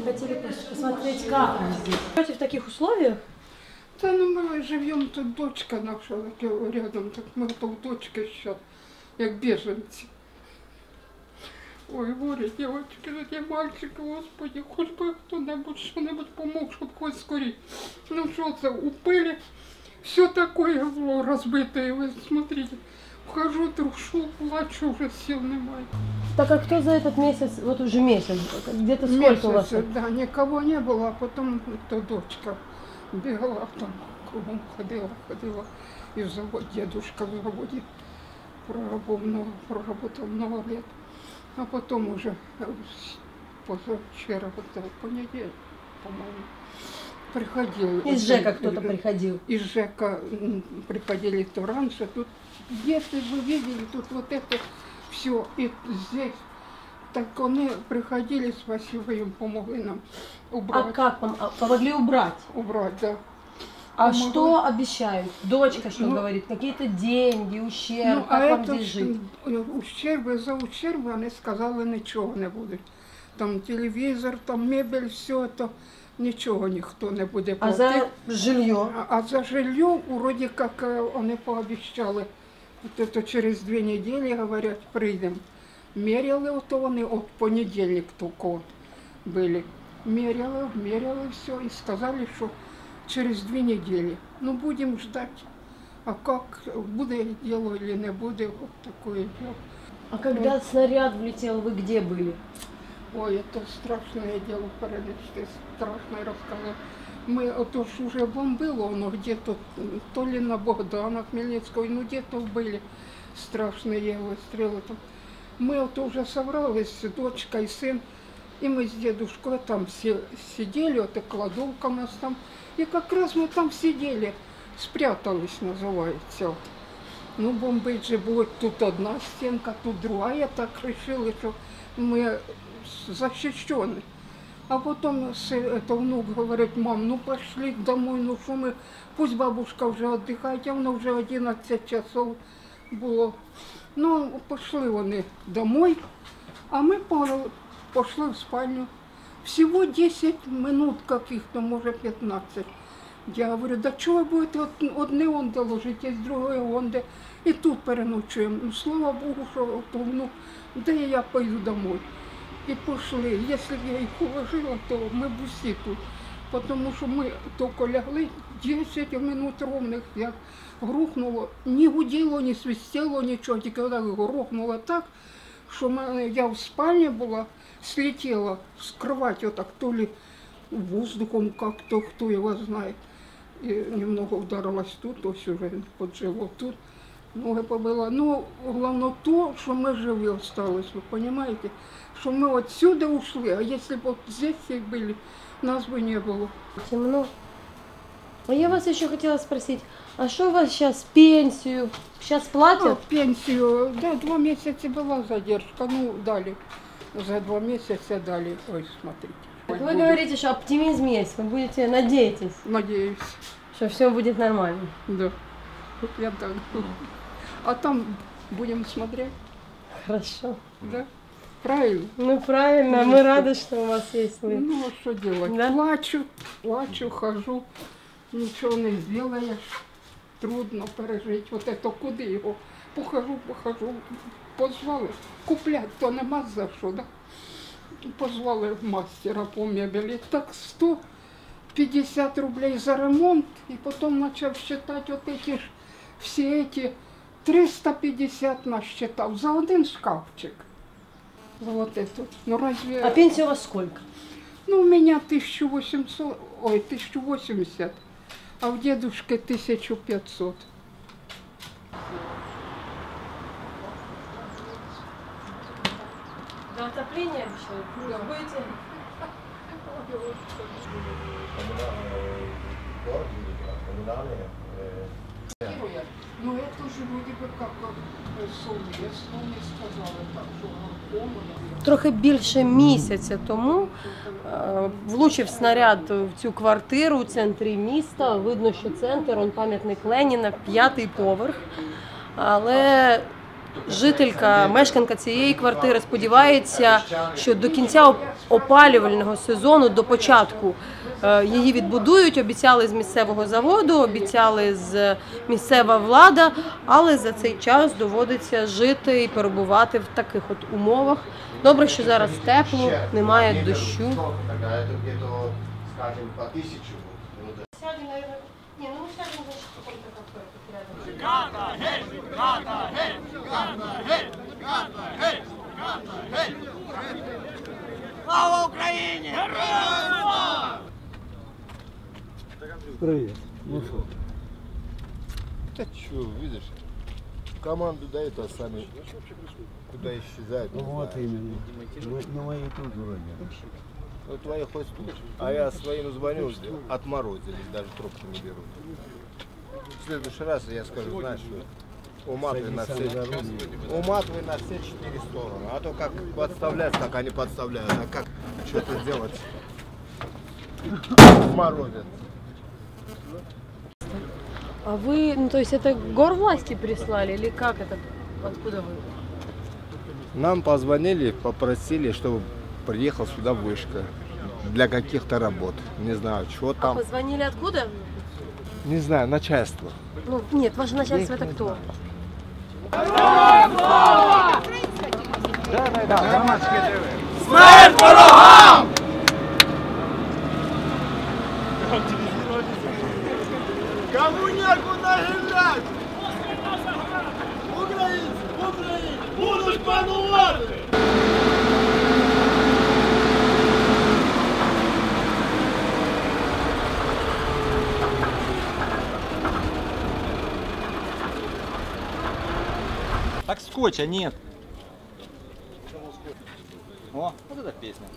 Мы хотели пос- посмотреть, как вы здесь. Живете в таких условиях? Та ну ми живемо тут, дочка наша таке рядом, так ми тут дочка зараз, як біженці. Ой, горе, дівчатки, ну ті мальчики, господи, хоч би хто-небудь, що-небудь помог, щоб хоч скорі. Ну що це, у пилі все такое було розбите, ви смотрите. Вхожу, трушу, плачу, вже сил немає. Так а кто за этот месяц, вот уже месяц, где-то сколько у вас? Месяц, да, никого не было, а потом то дочка бегала там, кругом ходила, ходила. И в завод, дедушка в заводе проработал много, проработал много лет. А потом уже э, позавчера, вот понедельник, по-моему, приходил. Из ЖЭКа кто-то приходил. Из ЖЭКа приходили то раньше. Тут, если вы видели, тут вот это все, и здесь так они приходили, спасибо им, помогли нам А убрать. как вам? А, Помогли убрать? Убрать, да. А Помогли. что обещают? Дочка что Ну, говорит? Какие-то деньги, ущерб, Ну, как а вам это здесь жить? ж, ущерби за ущерби вони сказали, нічого не буде. Там телевізор, там мебель, все це, нічого ніхто не буде А платити. за жилье? А, а за жилье вроде как э, они пообещали, вот это через две недели, говорят, прийдем. Меряли ото вони, от понедельник тільки от были. Меряли, меряли все и сказали, что через две недели. Ну, будем ждать. А как буде дело или не буде, вот такое дело. А когда снаряд влетел, вы где были? Ой, это страшное дело перенести, страшно рассказать. Мы, то ж уже бомбило оно где-то, то ли на Богдана Хмельницкого, ну где-то были страшные выстрелы там. Мы вот уже собрались, дочка и сын, и мы с дедушкой там все сидели, вот и кладовка у нас там, и как раз мы там сидели, спрятались, называется. Ну, бомбить же будет тут одна стенка, тут другая, так решили, что мы защищены. А потом с- это внук говорит, мам, ну пошли домой, ну что мы, пусть бабушка уже отдыхает, а воно вже 11 часов було. Ну, пішли вони домой, а ми по- пішли в спальню. Всего 10 минут каких-то, може 15. Я говорю, да чого ви будете од- одне онде ложитесь, друге онде, і тут переночуємо. Ну, слава Богу, що то внук, де я пойду домой. І пішли. Якщо б я їх уложила, то ми б усі тут. Тому що ми тільки лягли 10 минут ровних, як грухнуло, ні гуділо, ні свистіло, нічого, тільки так грухнуло так, що мене, я в спальні була, слетіла з кровати отак, то ли воздухом как-то, хто його знає. І немного вдарилась тут, ось уже під тут. Ноги побила. Ну, головне то, що ми живі остались, ви розумієте? Що ми отсюда ушли, а якщо б от здесь і були, нас би не було. Темно. А я вас еще хотела спросить, а что у вас сейчас пенсию? Сейчас Ну, платят? пенсію, да, два місяці була задержка, ну, дали. За два місяці дали. Ой, смотрите. Так Ой, вы будет. говорите, что оптимизм есть, вы будете, надеетесь, Надеюсь, что все будет нормально. да. Я так. А там будем смотреть, Хорошо. да? Правильно? Ну правильно, мы рады, что у вас есть вы. Ну, а что делать? Да? Плачу, плачу, хожу, нічого не зробиш. Трудно пережити. Вот это куди його? Похожу, похожу. Позвали. Куплять то нема за що, да? Позвали мастера по мебелі. Так 150 рублей за ремонт. І потім почав считати от эти ж, всі эти 350 насчитав за один шкафчик. За вот это. Ну разве... А пенсия у вас сколько? Ну, у меня 1800, ой, 1080, а у дедушки 1500. Да, отопление обещают. Да. Будете? коммунальные. Ну, это же вроде бы как э, совместно, не сказали так, что коммуна. Трохи більше місяця тому е, влучив снаряд в цю квартиру у центрі міста. Видно, що центр, он пам'ятник Леніна, п'ятий поверх. Але жителька, мешканка цієї квартири сподівається, що до кінця опалювального сезону, до початку, е, її відбудують. Обіцяли з місцевого заводу, обіцяли з місцева влада, але за цей час доводиться жити і перебувати в таких от умовах. Добре, що зараз тепло, немає дощу. Тогда это где-то, Привет. Ну что? Да что, видишь, команду дают, а сами куда исчезают. Ну вот знаю. именно. Ну мои тут вроде. Ну, твои хоть тут. А я своим звоню, отморозились, даже трубку не берут. В следующий раз я скажу, знаешь, что уматывай на все, уматывай на все четыре стороны. А то как подставлять, так они подставляют. А как что-то делать? Морозят. А вы, ну то есть это горвласти прислали или как это? Откуда вы? Нам позвонили, попросили, чтобы приехал сюда вышка для каких-то работ. Не знаю, что А там. позвонили откуда? Не знаю, начальство. Ну, нет, ваше начальство это кто? Кому некуда гулять? Українці, Українці, будуть панувати! Так скотча нет. О, вот эта песня.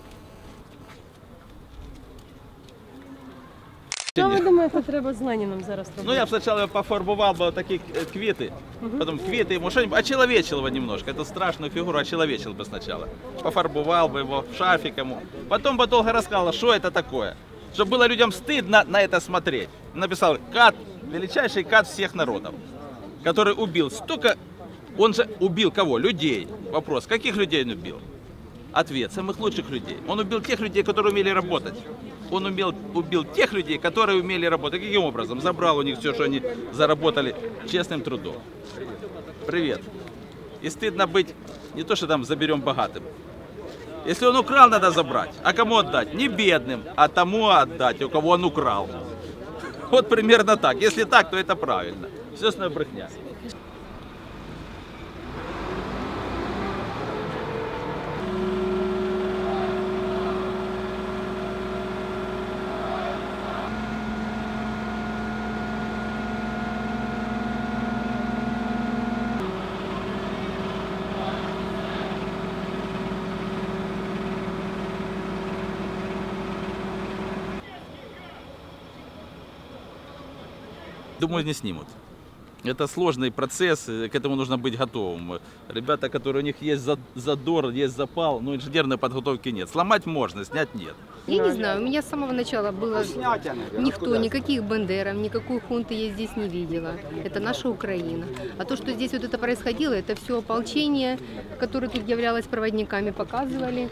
Що ви думаєте, треба з Леніном зараз робити? Ну, я бы сначала пофарбовал бы вот такие э, квиты, потом квиты ему что-нибудь, очеловечил его немножко, эту страшную фигуру очеловечил бы сначала. Пофарбовал бы его шарфик ему, потом бы долго рассказал, что это такое. Чтобы было людям стыдно на это смотреть. Написал, кат, величайший кат всех народов, который убил столько... Он же убил кого? Людей. Вопрос, каких людей он убил? Ответ, самых лучших людей. Он убил тех людей, которые умели работать. Он умел, убил тех людей, которые умели работать. Каким образом? Забрал у них все, что они заработали честным трудом. Привет. И стыдно быть не то, что там заберем богатым. Если он украл, надо забрать. А кому отдать? Не бедным, а тому отдать, у кого он украл. Вот примерно так. Если так, то это правильно. Все остальное брехня. Думаю, не снимут. Это сложный процесс, э, к этому нужно быть готовым. Ребята, которые у них есть за- задор, есть запал, но инженерной подготовки нет. Сломать можно, снять нет. Я не знаю, у меня с самого начала было никто, никаких бандеров, никакой хунты я здесь не видела. Это наша Украина. А то, что здесь вот это происходило, это все ополчение, которое тут являлось проводниками, показывали,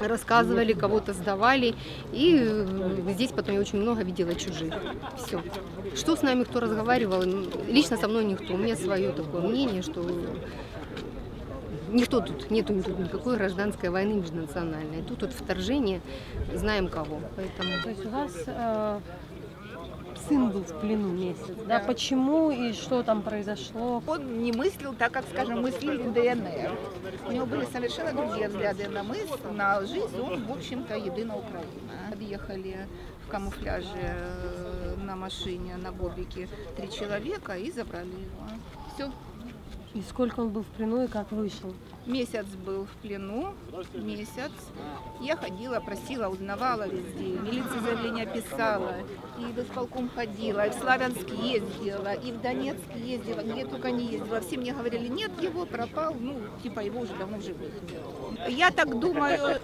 рассказывали, кого-то сдавали. И э, здесь потом я очень много видела чужих. Все. Что с нами кто разговаривал, лично со мной никто. У меня свое такое мнение, что Никто тут, нету тут никакой гражданской войны межнациональной. Тут вот вторжение, знаем кого. Поэтому То есть у вас э, сын был в плену месяц, да? Почему и что там произошло? Он не мыслил так, как, скажем, мыслили ДНР. У него были совершенно другие взгляды на мысль, на жизнь. Он, в общем-то, единая Украина. Подъехали в камуфляже э, на машине, на бобике три человека и забрали его. Все. И сколько он был в плену и как вышел? Месяц был в плену, месяц. Я ходила, просила, узнавала везде. Милиция заявление писала, и в исполком ходила, и в Славянск ездила, и в Донецк ездила, где только не ездила. Все мне говорили, нет, его пропал, ну, типа его уже давно в. Я так думаю,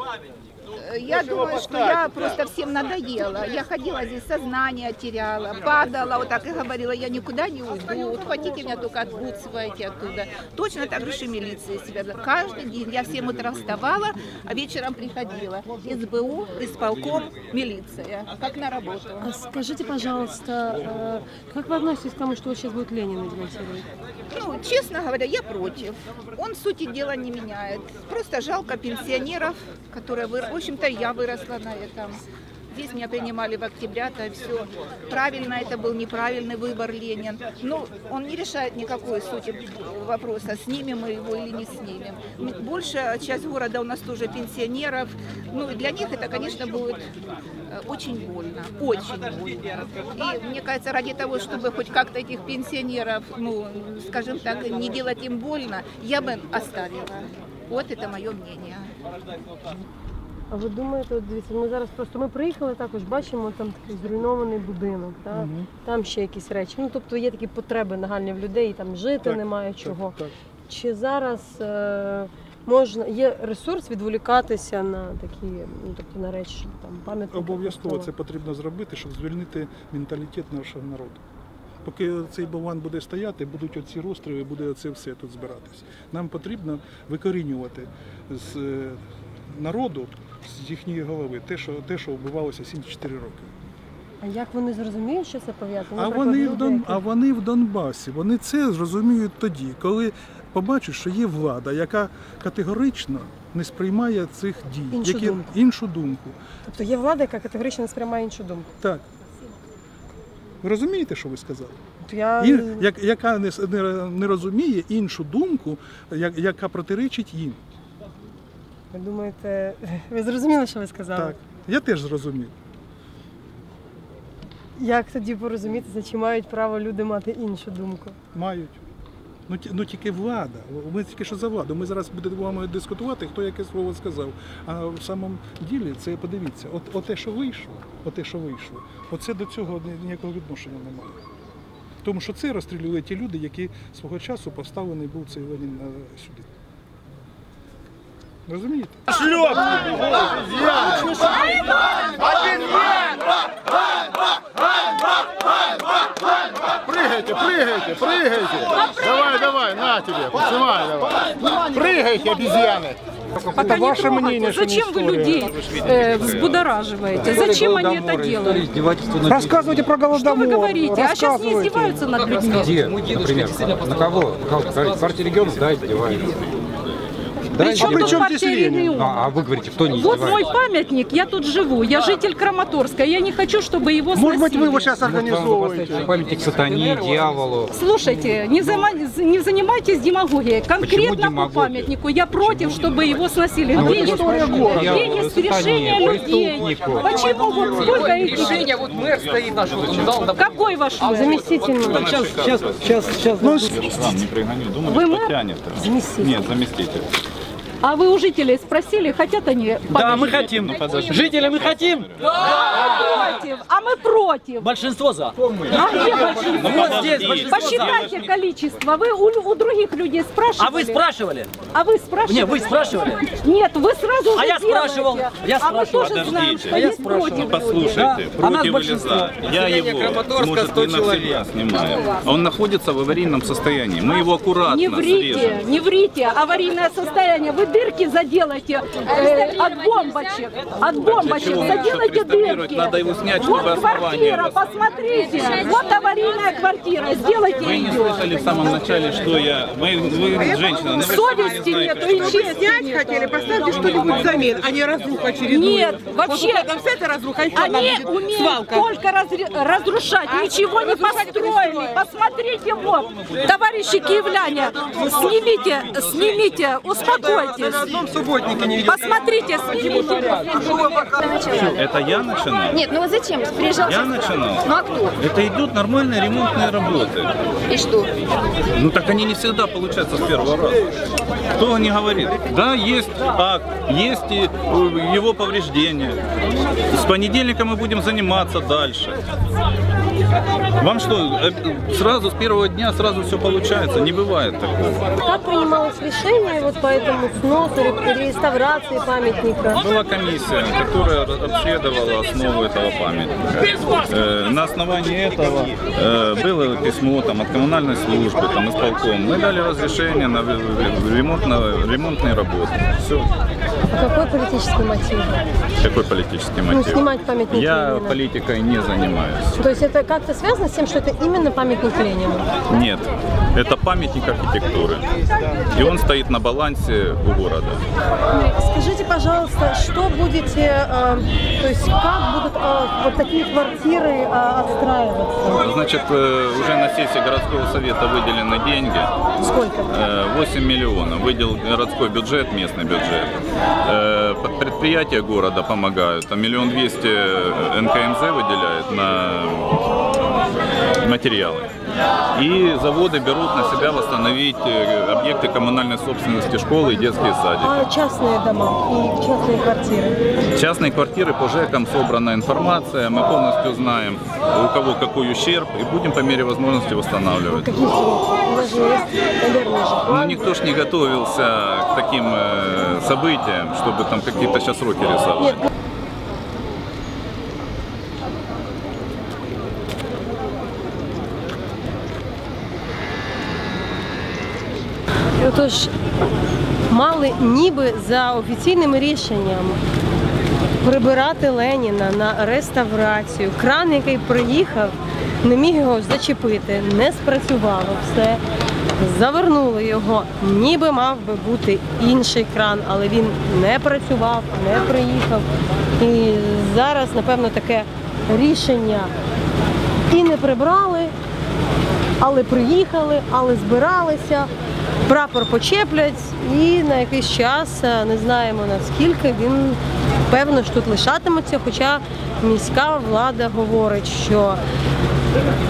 э, я думаю, что я просто всем надоела. Я ходила здесь, сознание теряла, падала, вот так и говорила, я никуда не уйду. Вот хотите меня только отбудствуйте оттуда. Точно так же и милиция себя. Каждый день я в 7 утра вставала, а вечером приходила. СБУ, исполком, милиция. Как на работу. А скажите, пожалуйста, э, как вы относитесь к тому, что сейчас будет Ленина демонтировать? Ну, честно говоря, я против. Он сути дела не меняет. Просто жалко пенсионеров, которые выросли. В общем-то, я выросла на этом. Здесь меня принимали в октября-то, все. Правильно это был неправильный выбор Ленин. Ну, он не решает никакой сути вопроса, снимем мы его или не снимем. Большая часть города у нас тоже пенсионеров. Ну, для них это, конечно, будет э, очень больно. Очень больно. И мне кажется, ради того, чтобы хоть как-то этих пенсионеров, ну, скажем так, не делать им больно, я бы оставила. Вот это мое мнение. А ви думаєте, от дивіться, ми зараз просто ми приїхали також, бачимо там такий зруйнований будинок, та? там ще якісь речі. Ну тобто є такі потреби нагальні в людей, там жити Так, немає чого. Так, Чи зараз е, можна є ресурс відволікатися на такі, ну тобто на речі, там пам'ятники? Обов'язково це потрібно зробити, щоб звільнити менталітет нашого народу. Поки цей болван буде стояти, будуть оці розстріли, буде оце все тут збиратись. Нам потрібно викорінювати з е, народу, з їхньої голови, те, що, те, що вбивалося 74 роки. А як вони зрозуміють, що це пов'язано? А вони, в Дон... а вони в Донбасі, вони це зрозуміють тоді, коли побачать, що є влада, яка категорично не сприймає цих дій, Іншу які... думку. іншу думку. Тобто є влада, яка категорично не сприймає іншу думку. Так. Ви розумієте, що ви сказали? От я І, як, яка не, не, не розуміє іншу думку, як, яка протиречить їм. Ви думаєте, ви зрозуміли, що ви сказали? Так. Я теж зрозумів. Як тоді порозумітися, чи мають право люди мати іншу думку? Мають. Ну, ті- ну тільки влада. Ми тільки що за владу. Ми зараз будемо дискутувати, хто яке слово сказав. А в самому ділі це подивіться, от, от те, що вийшло, от те, що вийшло, оце до цього ні- ніякого відношення немає. Тому що це розстрілювали ті люди, які свого часу поставлений був цей Ленін е, сюди. Розумієте? Прыгайте, прыгайте, прыгайте. Давай, давай, на тебе, поднимай давай. Прыгайте, обезьяны. Это ваше мнение, Зачем вы людей э, взбудораживаете? Зачем они это делают? Рассказывайте про Что вы Голодомор. говорите? А сейчас не издеваются над людьми? Где, например? На кого? На кого? Партия регионов, да, издевается. Да, Причем издевается. тут партия регионов? А, а вы говорите, кто не Вот мой памятник, я тут живу, я житель Краматорска, я не хочу, чтобы его Может быть, вы его сносили. сейчас организовываете? Памятник сатане, дьяволу. Слушайте, не, зама- не занимайтесь демагогией. Конкретно по памятнику я против, чтобы его сносили. Ну, есть Сатане, решение людей? Почему вот сколько этих... Решение, вот мэр стоит наш, вот он дал, Какой ваш мэр? Заместитель. Сейчас, сейчас, сейчас, сейчас. Ну, Сам не пригоню, думаю, Вы что мэр? Заместитель. Нет, заместитель. А вы у жителей спросили, хотят они Да, мы хотим. Ну. Жители, мы хотим. против, а мы против. Большинство за. А где большинство? Вот здесь большинство Посчитайте количество. Вы у, у других людей спрашивали? А вы спрашивали? А вы спрашивали? Не, вы спрашивали. Нет, вы сразу А я спрашивал, делаете. я А мы спрашивал. тоже знаем, Подождите. что А я есть спрашивал. против люди. послушайте, Да, а нас против или большинство. за. Я его, может, 100 не человек. снимаю. Он находится в аварийном состоянии. Мы его аккуратно Не врите, срежем. не врите. Аварийное состояние. Вы дырки заделайте э, от бомбочек. От бомбочек чего? заделайте дырки. надо его снять, вот квартира, посмотрите. Вот аварийная квартира. Сделайте Вы не ее. слышали в самом начале, что я... Вы, вы женщина, но вы вы не Совести знаете, нету и вы- чести снять хотели, поставьте что-нибудь взамен, а не разруха очередную. Нет, вообще- Вот там вся эта разруха, еще одна Они умеют свалка. только разрушать, А? ничего не построили. Посмотрите, вот, товарищи киевляне, снимите, снимите, успокойтесь. Посмотрите. на одном субботнике не видел. Посмотрите, снимите. Это я начинал? Нет, ну а зачем? Приезжал Я начинал. Ну а кто? Это идут нормальные ремонтные работы. И что? Ну так они не всегда получаются с первого раза. Кто не говорит? Да, есть акт, есть и э, его повреждения. С понедельника мы будем заниматься дальше. Вам что, э, сразу с первого дня сразу все получается? Не бывает такого. Как принималось решение вот по этому сносу, ре- реставрации памятника? Была комиссия, которая обследовала основу этого памятника. На основании этого было письмо там, от коммунальной службы, там, исполком. Мы дали разрешение на в- ремонтно- ремонтные работы. Все. А какой политический мотив? Какой политический Ну, мотив? снимать памятник Я Ленина. политикой не занимаюсь. То есть это как-то связано с тем, что это именно памятник Ленину? Нет, это памятник архитектуры. И он стоит на балансе у города. Скажите, пожалуйста, что будете, э, то есть как будут э, вот такие квартиры э, отстраиваться? Значит, уже на сессии городского совета выделены деньги. Сколько? Э, 8 миллионов. Выделил городской бюджет, местный бюджет. Предприятия города помогают. Там миллион двести НКМЗ выделяет на материалы. И заводы берут на себя восстановить э, объекты коммунальной собственности, школы и детские садики. А частные дома и частные квартиры? Частные квартиры по ЖЭКам собрана информация, мы полностью знаем, у кого какой ущерб, и будем по мере возможности восстанавливать. Какие Ну, никто ж не готовился к таким э, событиям, чтобы там какие-то сейчас сроки рисовать. Отож, мали ніби за офіційним рішенням прибирати Леніна на реставрацію. Кран, який приїхав, не міг його зачепити, не спрацювало все. Завернули його, ніби мав би бути інший кран, але він не працював, не приїхав. І зараз, напевно, таке рішення і не прибрали, але приїхали, але збиралися. Прапор почеплять і на якийсь час, е, не знаємо наскільки, він певно ж тут лишатиметься, хоча міська влада говорить, що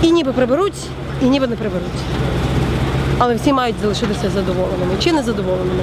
і ніби приберуть, і ніби не приберуть. Але всі мають залишитися задоволеними чи незадоволеними.